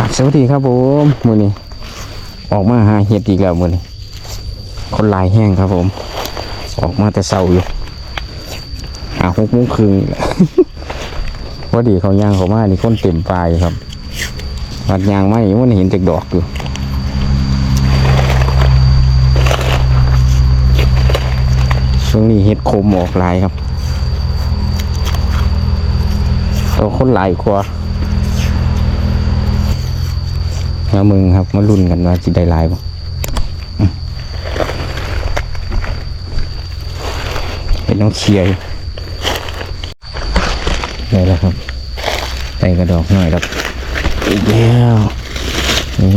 ครับสวัสดีครับผมมือนี้ออกมาหาเห็ดอีกแล้วมือนี้คนหลายแห้งครับผม ออกมาแต่เศร้าอยู่หาหกโมงครึ่งนี่แหละพอดีเขายางเขามานี่คนเต็มปลายครับวัดยางไม่มันเห็นจากดอกอยู่ช่วงนี้เห็ดโคมออกลายครับเราคนหลายกว่า มามึงครับ มาลุ้นกันว่าจะได้ลายบ่เป็นน้องเชียร์ได้แล้วครับใส่กระดอกหน่อยครับอีกแล้วนี่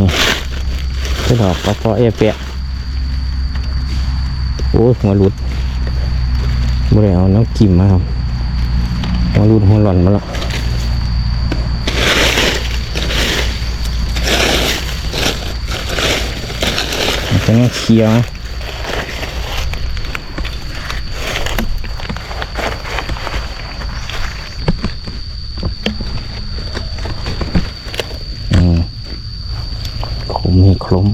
กระดอกกระเพาะเอเปะโอ้ยหัวหลุดไม่ได้เอาน้ำกิมมาครับหัวหลุดหัวหล่อนมาแล้ว จะต้องเคียร์นะอืมคมนี่คล้ม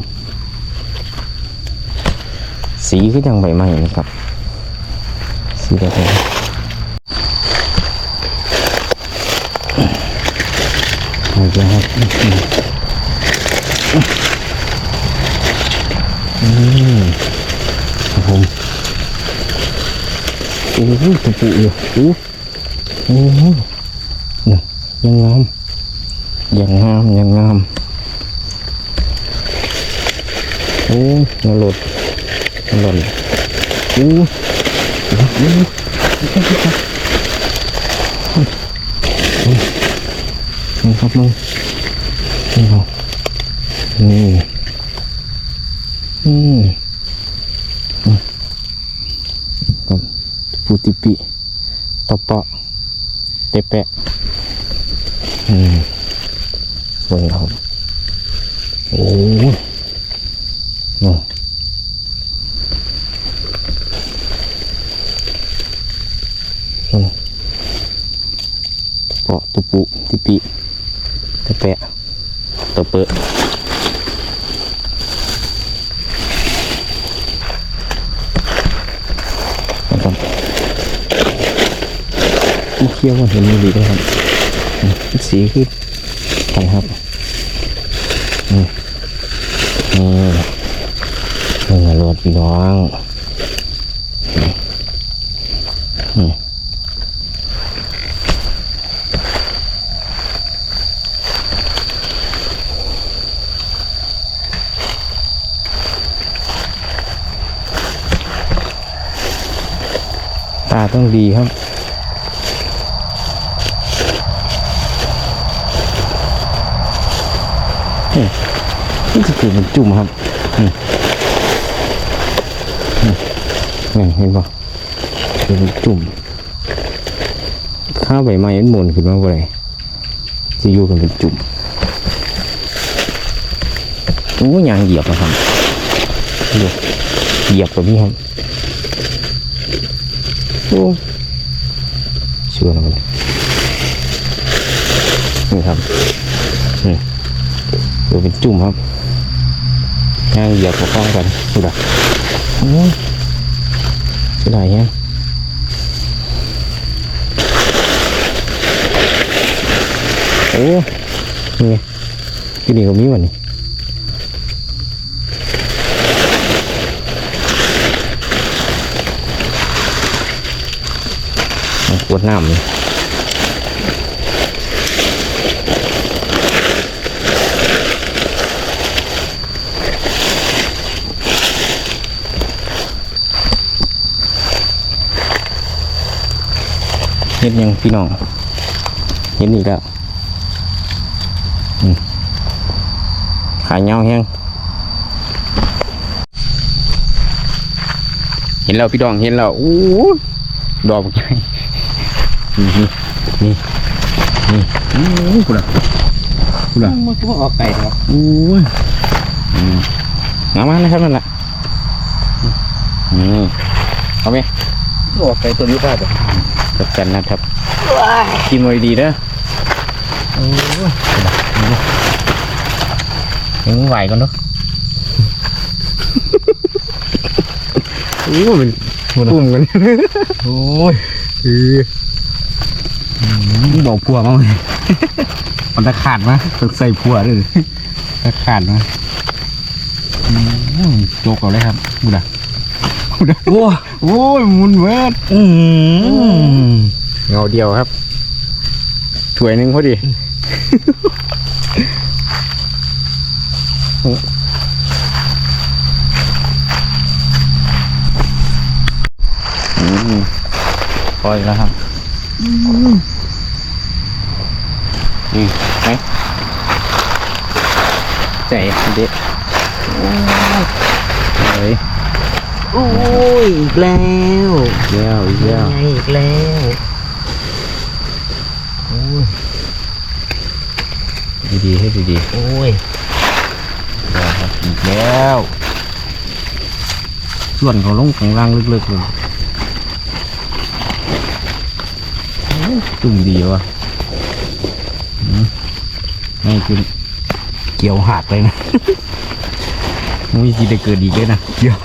สีก็ยังใบไม้นะครับ สีแดงๆเอาละครับอืม ครับผมโอ้โหตะปูอยู่โอ้โหเนี่ยยังงามยังงามยังงามโอ้นหลดนหล่นโอ้โอ้โหนี่ครับมึงนี่ครับนี่อืม ครับ ปูติปิตบเปาะเตะแปะอืมสวยครับโอ้ยนี่นี่เปาะตุปุติปิเตะแปะตบเปะนะครับ เมื่อกี้ยว่าเห็นมีดีด้วยครับสีคือกันครับนี่นี่นี่รถพี่น้องนี่ตาต้องดีครับ นี่จะเกิดเป็นจุ่มครับนี่เห็นปะเกิดเป็นจุ่มข้าวใบไม้มันหมุนขึ้นมาบ่ได้จะอยู่กันเป็นจุ่มโอ้ยางเหยียบนะครับเหยียบแบบนี้ครับโอ้เชื่อแล้วมันนี่ครับนี่ ดี๋ยวเป็นจุ่มครับย่างเหยียบกับข้องกันดูดักโอ้ยเสียดายแฮะโอ้นี่ไงที่นี่ก็มีวันนี้เอาขวดน้ำนี่เห็นยังพี่น้อง เห็นอีกแล้วอืมขายเงาแห้งเห็นแล้วพี่น้องเห็นแล้วอู้ดอกใหญ่นี่นี่นี่อู้กูละกูละมันก็ออกไก่ครับอู้ยอืมงามมากนะครับนั่นแหละอืมเอาไหมออกไก่ตัวนี้ได้แบบจัดกันนะครับ กินไว้ดีๆนะโอ้ยยังไหวก่อนเนาะโอ้เป็นปุ่มกันโอ้ยคือบอกพัวมั้งมันตะขาดมะต้องใส่พัวด้วยตะขาดมะอืมโจกเอาเลยครับมุดะมุดะโอ้ยมุนเวิร์ดอืม เงาเดียวครับถ้วยหนึ่งพอดีอืมพออีกแล้วครับนี่ไหมใจเด็ดเฮ้ยโอ้ยอีกแล้วเยี่ยวเยี่ยวไงอีกแล้ว โอ้ยดีๆให้ดีโอ้ยๆแล้วครับอีกแล้วส่วนเขาลงข้างล่างลึกๆเลยจุ่มดีว่ะอืมนี่คือเกี่ยวหักเลยนะมุ้ยสิได้เกิดอีกเลยนะเกี่ยว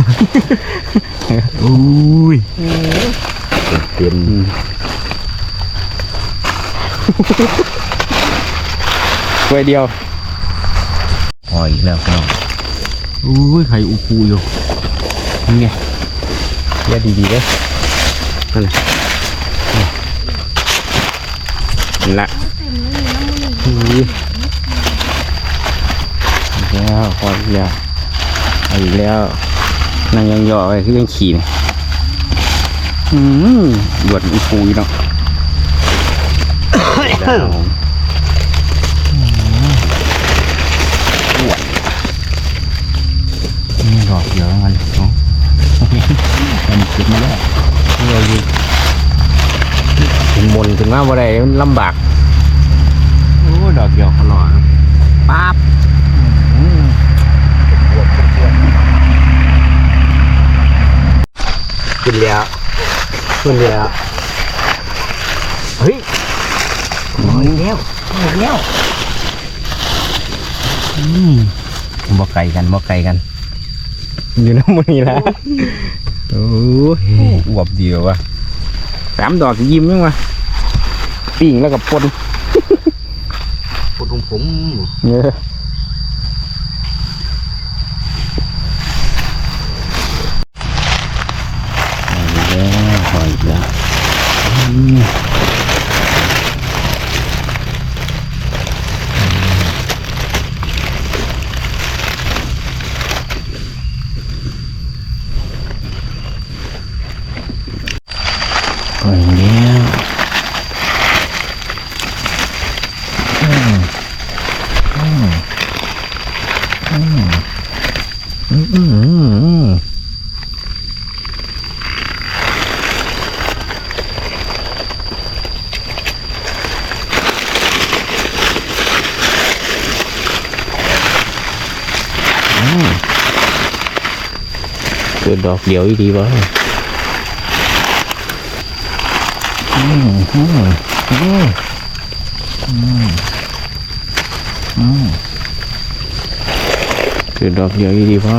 อุ้ยเต็ม อืมถ้วยเดียวพออีกแล้วครับอุ้ยไข่อุปูอยู่นี่ไงเรียดีๆเลยนั่นแหละนั่นละอุ้ยอีกแล้วพออีกแล้วเอาอีกแล้วนั่งยังเหยาะไปคือยังขี่นี่อืมบวดอุปูอยู่เนาะ ดาวอ้วนนี่ดอกเยอะมันเนาะมันเก็บมาแล้วเราอยู่เป็นมนถึงว่าบ่ได้มันลำบากโอ้ดอกเดียวขลอดปั๊บอืมขึ้นแล้วขึ้นแล้วเฮ้ยมา อีกแล้วมาอีกแล้วอืมบ่ไกลกันบ่ไกลกัน อยู่น้ำมันนี่ละโอ้ยอวบเดียววะสามดอกยิ้มยังวะปิ่งแล้วกับปนปวดของผมเนี่ยแล้วหอยแล้วหอยแล้วอืมอืมอืมอืมอืมอืม เกิดด อกเดียวอีดีวะอืมอืมอืมอืมอืมเกิดดอกเดียวอีดีวะ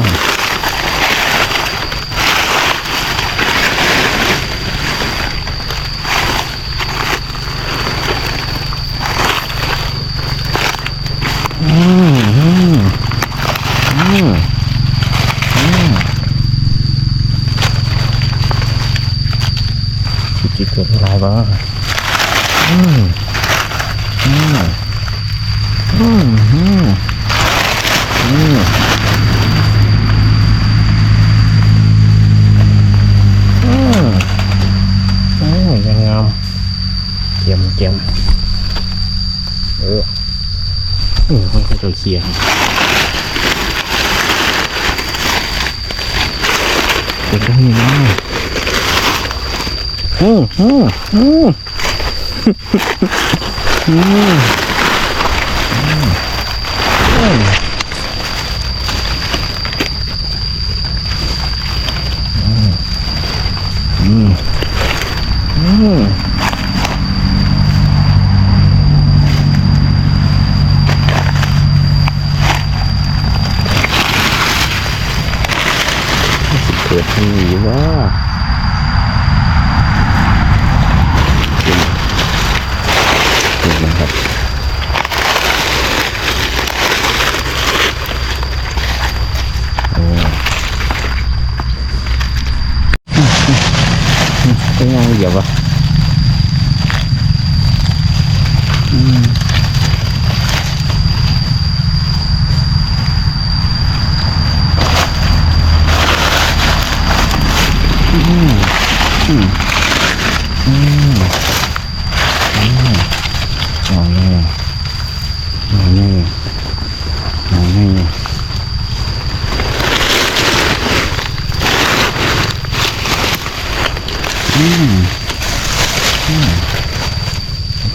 อืมอืมอืม จิต เกิดอะไรบ้างอืมอืมอืมอืมอืมอืมอืมยังงามเจียมเจียมเออเออมันก็จะเขียนเป็นได้ยังไง อืมอืมอืมอืมอืมอืมเกิดที่ว่า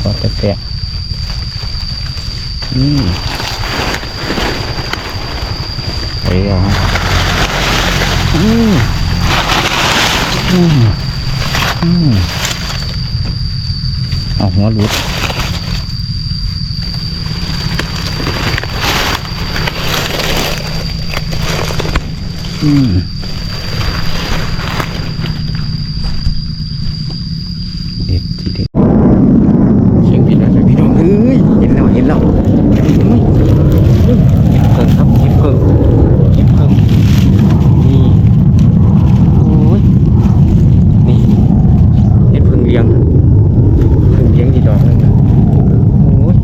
อแตะๆอืมไปแล้วอืมอืมอืมเอาหัวหลุดอืมเด็ดทีเด็ดเสียงผิดแล้วจ้ะพี่น้องเอ้ยเห็นแล้วเห็นแล้วอุ้ยเห็ดเพิ่งครับเห็ดเพิ่งเห็ดเพิ่งนี่โอ้ยนี่เห็ดเพิ่งเลี้ยงเพิ่งเลี้ยงดีดอกนึงนะโอ้ย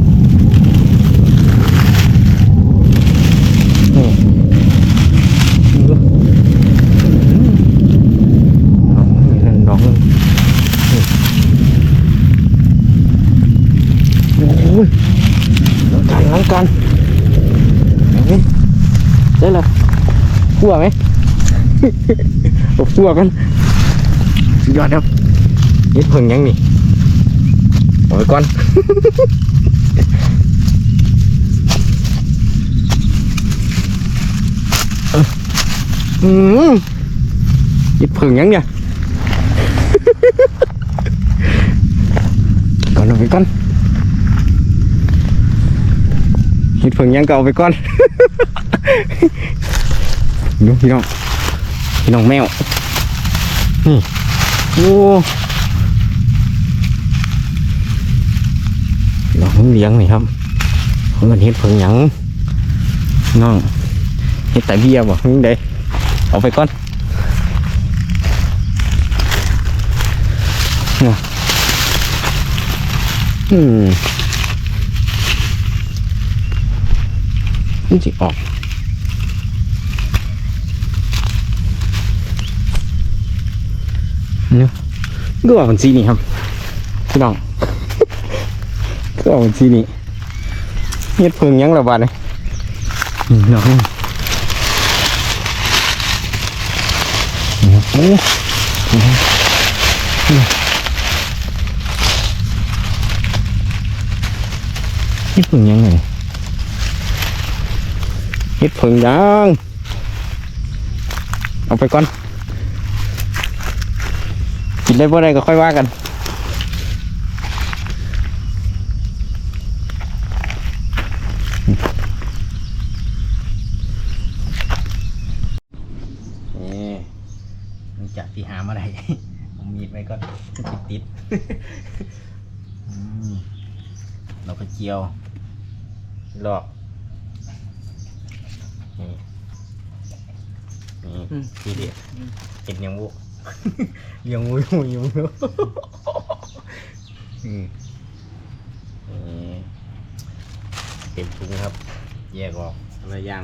นี่ดู น้องนี่นั่นน้องนึงนี่โอ้ยน้ำ กันน้ำกันเฮ้ยได้ละขั่วไหมอ้ขั่วกันสุดยอดครับนี่เพิ่งยังนี่เอาไว้ก่อนอืมยิดผึ่งยังเนี่ยก่อนเอาไปก่อน ยิดผึ่งยังก็เอาไปก่อนดูพี่น้องพี่น้องแมวนี่โอ้พี่น้องเพิ่งเลี้ยงนี่ครับเพิ่งกันเห็ดผึ่งหยังน้องเห็ดแต่เบี้ยบ่ยังไดเอาไปก่อนอืม มันจะออกเนี่ยก็ออกเป็นสีนี้ครับพี่น้องก็ออกเป็นสีนี้เฮ็ดเพิงหยังระบาดเลยนี่น้องนี่ครับโอ้นี่เฮ็ดเพิงหยังไงเฮ็ ดเพิงยังเอาไปก่อน กินได้บ่ได้ก็ค่อยว่ากันนี่หลังจากที่หามาได้ผมมีดไว้ก็ติดติดๆเราก็เจียวหลอก นี่ทีเด็ดเห็นยังบุยังงูยังงูยังงูอืมนี่เป็นถุงครับ แยกออกอะไรอย่าง